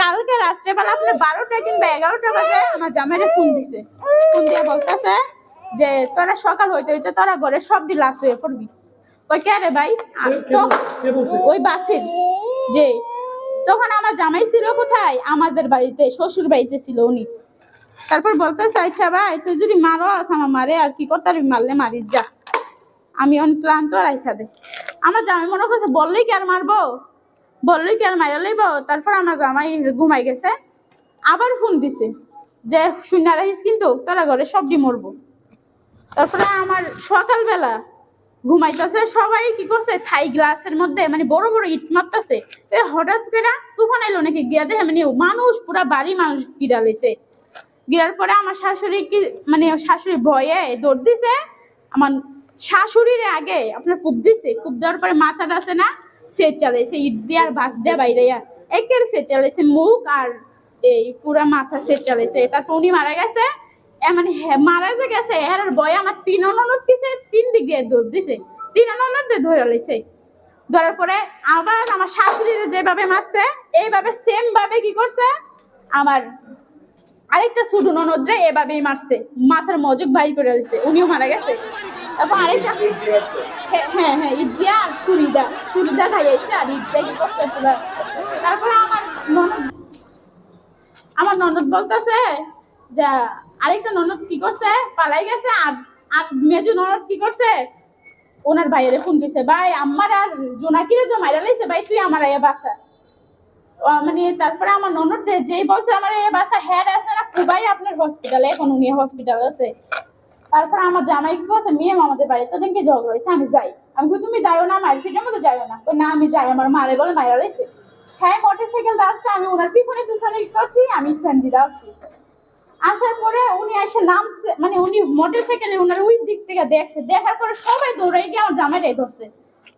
কালকে রাত্রেবেলা বারোটা কিংবা এগারোটা বাজে আমার জামাইরে ফোন দিছে। ফোন দিয়ে বলতেছে যে তোরা সকাল হইতে হইতে তোরা ঘরে সব লাশ হয়ে পড়বি। ওই কে রে ভাই? তো ওই বাসির যে তখন আমার জামাই ছিল কোথায়? আমাদের বাড়িতে শ্বশুর বাড়িতে ছিল উনি। তারপর বলতে চাইছা ভাই তুই যদি মারো আস আমার মারে আর কি করতে মারলে মারিস যা। আমি অন ক্লান্ত রাইখা দে। আমার জামাই মনে করছে, বললেই কি আর মারবো? বললেই কি আর মারা লইব? তারপর আমার জামাই ঘুমাই গেছে, আবার ফোন দিছে যে শূন্য রাখিস কিন্তু, তোরা ঘরে সবজি মরবো তারপরে আমার সকালবেলা ঘুমাইতেছে, সবাই কি করছে, থাই গ্লাসের মধ্যে মানে বড় বড় ইট মারতেছে। হঠাৎ করে তুফান এলো নাকি? গিয়া দেখে মানে মানুষ, পুরা বাড়ি মানুষ গিরা লইছে। গিরার পরে আমার শাশুড়ি কি মানে শাশুড়ি ভয়ে দৌড় দিছে, আমার শাশুড়ির আগে আপনার কূপ দিছে, কূপ দেওয়ার পরে মাথাটা আছে না সে চালাইছে, ইট দিয়ে আর বাস দিয়ে বাইরে একের সে চালাইছে, মুখ আর এই পুরা মাথা সে চালাইছে। তারপর উনি মারা গেছে মানে মারা যে গেছে, এর বয় আমার তিন অননত পিছে তিন দিক দিয়ে দৌড় দিছে, তিন অননত দিয়ে ধরে লইছে। ধরার পরে আবার আমার শাশুড়িরে যেভাবে মারছে, এইভাবে সেম ভাবে কি করছে, আমার আরেকটা ছোট ননদরে এভাবেই মারছে। মাথার মজক বাইর করে দিছে। উনিও মারা গেছে। তারপর আরেকটা হ্যাঁ হ্যাঁ ইডিয়া আর ছুরিদা ছুরিদা খাইয়াছে আর আমার ননদ আমার ননদ বলতেছে যে, আরেকটা ননদ কি করছে? পালাই গেছে আর আর মেজু ননদ কি করছে? ওনার ভাইয়েরে ফোন দিছে, ভাই, আমার আর জোনাকিরে তো মাইরা লাইছে, ভাই, তুই আমার আয়া বাসা মানে তারপরে আমার ননদ যেই বলছে আমার এই বাসা হেড আছে না খুবাই আপনার হসপিটালে এখন উনি হসপিটাল আছে। তারপরে আমার জামাই কি করছে মেয়ে আমাদের বাড়িতে দেখি ঝগড়া হয়েছে আমি যাই। আমি কই, তুমি যাইও না মারপিটের মধ্যে যাইও না। কই, না আমি যাই আমার মারে বলে মাইরা লাইছে হ্যাঁ মোটর সাইকেল দাঁড়ছে আমি ওনার পিছনে পিছনে করছি আমি সেন্জিরা আসছি। আসার পরে উনি এসে নামছে মানে উনি মোটর সাইকেলে ওনার ওই দিক থেকে দেখছে দেখার পরে সবাই দৌড়াই গিয়ে আমার জামাইটাই ধরছে।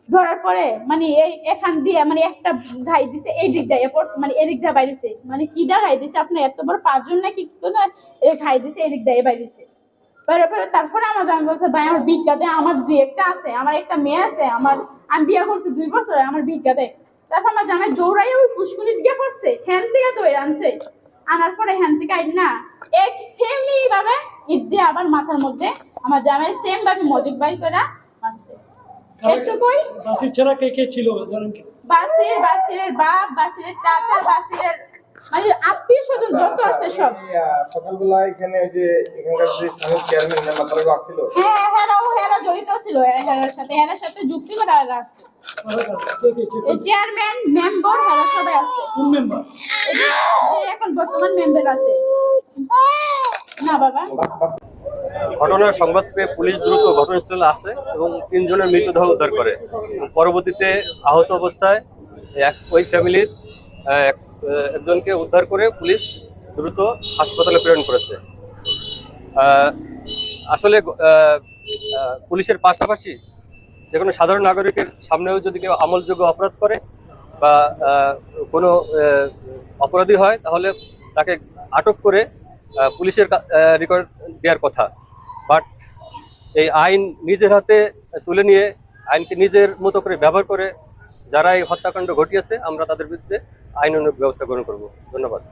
ধরার পরে মানে এই এখান দিয়ে মানে একটা ঘাই দিছে, এই দিক দিয়ে পড়ছে মানে এদিক দিয়ে বাইরেছে মানে কি দা ঘাই দিছে? আপনি এত বড় পাঁচজন নাকি কি করে এই ঘাই দিছে, এদিক দিয়ে বাইরেছে বাইরে পরে তারপরে আমার জামাই বলছে, ভাই, আমার ভিক্ষাতে আমার যে একটা আছে, আমার একটা মেয়ে আছে, আমার, আমি বিয়ে করছি দুই বছর, আমার ভিক্ষাতে তারপর আমার জামাই দৌড়াই ওই ফুসকুনি দিকে পড়ছে হ্যান থেকে দৌড়ে আনছে। আনার পরে হ্যান থেকে আইন না, এক সেমই ভাবে ঈদ দিয়ে আবার মাথার মধ্যে, আমার জামাই সেম ভাবে মজিক বাই করে বাসির ছাড়া কে কে ছিল জানেন কি বাসির বাসিরের বাপ বাসিরের চাচা বাসিরের মানে আত্মীয় স্বজন যত আছে সব। সকালবেলা এখানে ওই যে এখানকার যে স্থানীয় চেয়ারম্যান মেম্বার তারা আসছিল? হ্যাঁ হেরা জড়িত ছিল হেরার সাথে হেরার সাথে যুক্তি করে হেরা আসছে। চেয়ারম্যান মেম্বার হেরা সবাই আছে। কোন মেম্বার এখন বর্তমান মেম্বার আছে। না বাবা। ঘটনার সংবাদ পেয়ে পুলিশ দ্রুত ঘটনাস্থলে আসে এবং তিনজনের মৃতদেহ উদ্ধার করে। পরবর্তীতে আহত অবস্থায় এক, ওই ফ্যামিলির এক- একজনকে উদ্ধার করে পুলিশ দ্রুত হাসপাতালে প্রেরণ করেছে। আসলে পুলিশের পাশাপাশি যে কোনো সাধারণ নাগরিকের সামনেও যদি কেউ আমলযোগ্য অপরাধ করে বা কোনো অপরাধী হয়, তাহলে তাকে আটক করে পুলিশের রেকর্ড দেওয়ার কথা। বাট এই আইন নিজের হাতে তুলে নিয়ে আইনকে নিজের মতো করে ব্যবহার করে যারা এই হত্যাকাণ্ড ঘটিয়েছে, আমরা তাদের বিরুদ্ধে আইন ব্যবস্থা গ্রহণ করব। ধন্যবাদ।